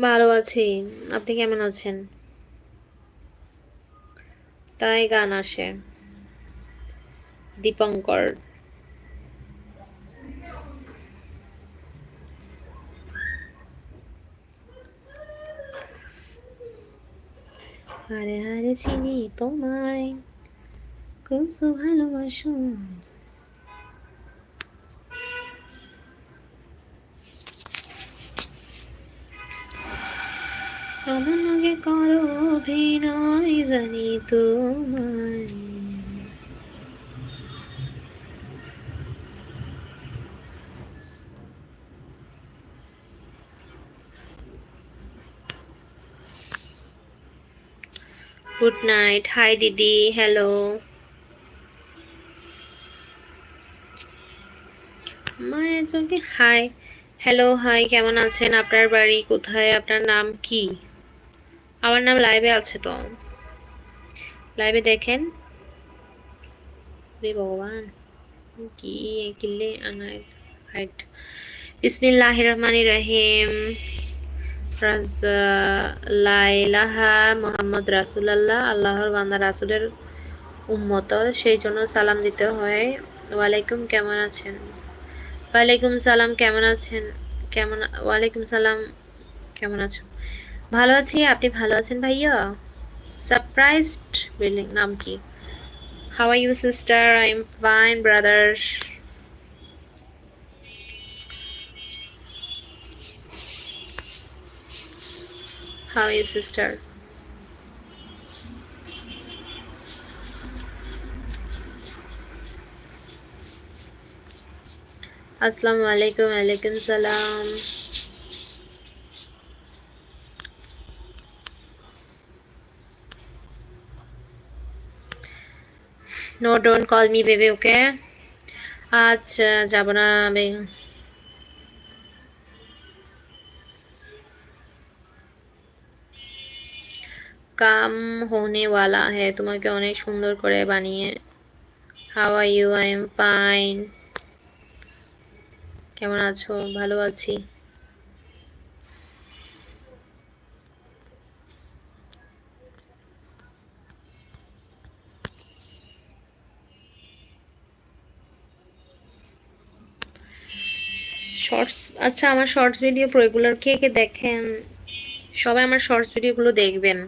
ভালো আছি। আপনি কেমন আছেন? তাই গান আসে। দীপঙ্কর। হারে হারে চিনি তোমায়। কুসু ভালোবাসো। লগে করো অভিনয় জানি তোমায়। গুড নাইট হাই দিদি হ্যালো মায়ের চোখে হাই হ্যালো হাই কেমন আছেন? আপনার বাড়ি কোথায়? আপনার নাম কি? আমার নাম লাইভে আছে তো। লাইভে দেখেন। ভগবান, কি আনাই হাইট। বিসমিল্লাহ রহমান রহিম। লাইলাহা মোহাম্মদ রাসুলাল্লাহ, আল্লাহর বান্দা রাসুলের উম্মত। সেই জন্য সালাম দিতে হয়। ওয়ালাইকুম, কেমন আছেন? ওয়ালাইকুম সালাম, কেমন আছেন? কেমন, ওয়ালাইকুম সালাম, কেমন আছো? ভালো আছি? আপনি ভালো আছেন ভাইয়া? সারপ্রাইজড বিল্ডিং নাম কি? How are you sister I am fine brother how you sister আসসালামু আলাইকুম ওয়ালাইকুম সালাম no don't call me baby okay আজ যাব না আমি। কাম হোনে ওয়ালা হ্যাঁ তোমাকে অনেক সুন্দর করে বানিয়ে। How are you I am fine কেমন আছো? ভালো আছি। শর্টস আচ্ছা আমার শর্টস ভিডিও রেগুলার কে কে দেখেন? সবাই আমার শর্টস ভিডিওগুলো দেখবেন।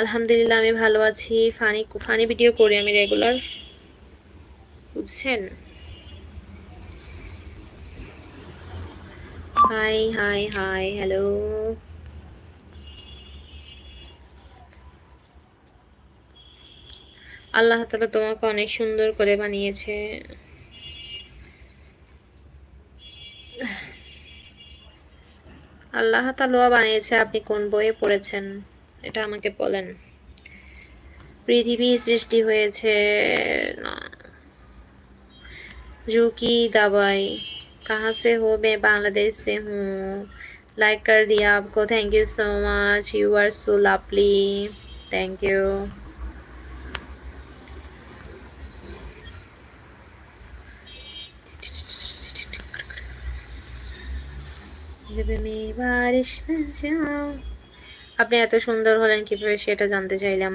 আলহামদুলিল্লাহ, আমি ভালো আছি। ফানি ফানি ভিডিও করি আমি রেগুলার বুঝছেন? Hi hi hi hello Allah তালা তোমাকে অনেক সুন্দর করে বানিয়েছে। আল্লাহ তালোয়া বানিয়েছে, আপনি কোন বইয়ে পড়েছেন? এটা আমাকে বলেন। পৃথিবী সৃষ্টি হয়েছে, না। ঝুঁকি দাবাই কাহা সে হো বাংলাদেশ সে হুম লাইক কর দিয়া, আপকো thank you so much you are so lovely thank you আপনি এত সুন্দর হলেন কিভাবে সেটা জানতে চাইলাম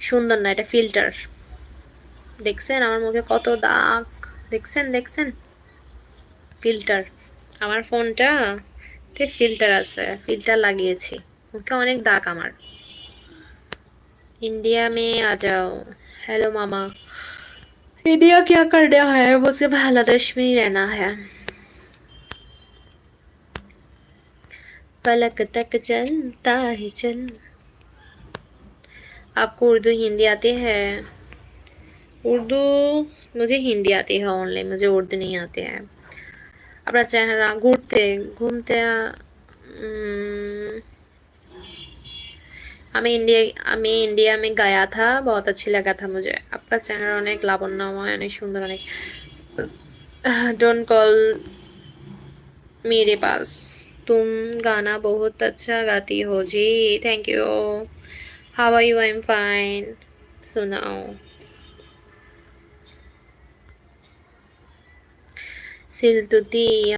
সুন্দর না এটা ফিল্টার দেখছেন আমার মুখে কত দাগ দেখছেন দেখছেন ফিল্টার আমার ফোনটা তে ফিল্টার আছে ফিল্টার লাগিয়েছি মুখে অনেক দাগ আমার इंडिया में आ जाओ हेलो मामा इंडिया क्या करना है मुझे बांग्लादेश में ही रहना है पलक तक चलता है चल आपको उर्दू हिंदी आती है उर्दू मुझे हिंदी आती है ओनली मुझे उर्दू नहीं आती है अपना चेहरा घूरते घूमते उम, हमें इंडिया हमें इंडिया में गया था बहुत अच्छी लगा था मुझे आपका चेहरा অনেক লাবণ্যময় অনেক সুন্দর অনেক डोंट कॉल मेरे पास तुम गाना बहुत अच्छा गाती हो जी। Thank you how are you I am fine सुनाओ सिलतुती